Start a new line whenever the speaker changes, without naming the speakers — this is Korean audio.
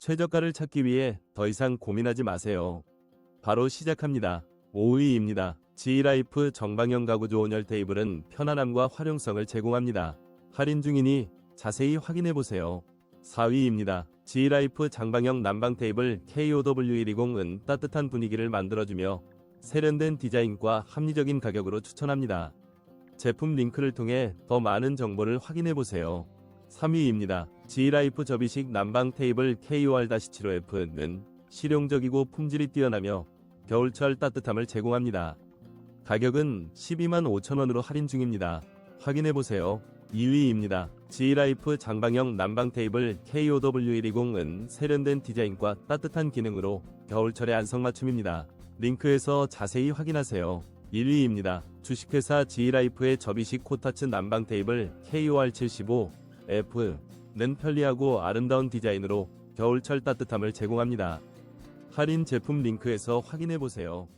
최저가를 찾기 위해 더 이상 고민하지 마세요. 바로 시작합니다. 5위입니다. G라이프 정방형 가구 조온열 테이블은 편안함과 활용성을 제공합니다. 할인 중이니 자세히 확인해 보세요. 4위입니다. G라이프 장방형 난방 테이블 KOW120은 따뜻한 분위기를 만들어주며 세련된 디자인과 합리적인 가격으로 추천합니다. 제품 링크를 통해 더 많은 정보를 확인해 보세요. 3위입니다. G라이프 접이식 난방 테이블 KOR-75F는 실용적이고 품질이 뛰어나며 겨울철 따뜻함을 제공합니다. 가격은 12만 5천원으로 할인 중입니다. 확인해 보세요. 2위입니다. G라이프 장방형 난방 테이블 KOW120은 세련된 디자인과 따뜻한 기능으로 겨울철의 안성맞춤입니다. 링크에서 자세히 확인하세요. 1위입니다. 주식회사 G라이프의 접이식 코타츠 난방 테이블 KOR75F는 편리하고 아름다운 디자인으로 겨울철 따뜻함을 제공합니다. 할인 제품 링크에서 확인해 보세요.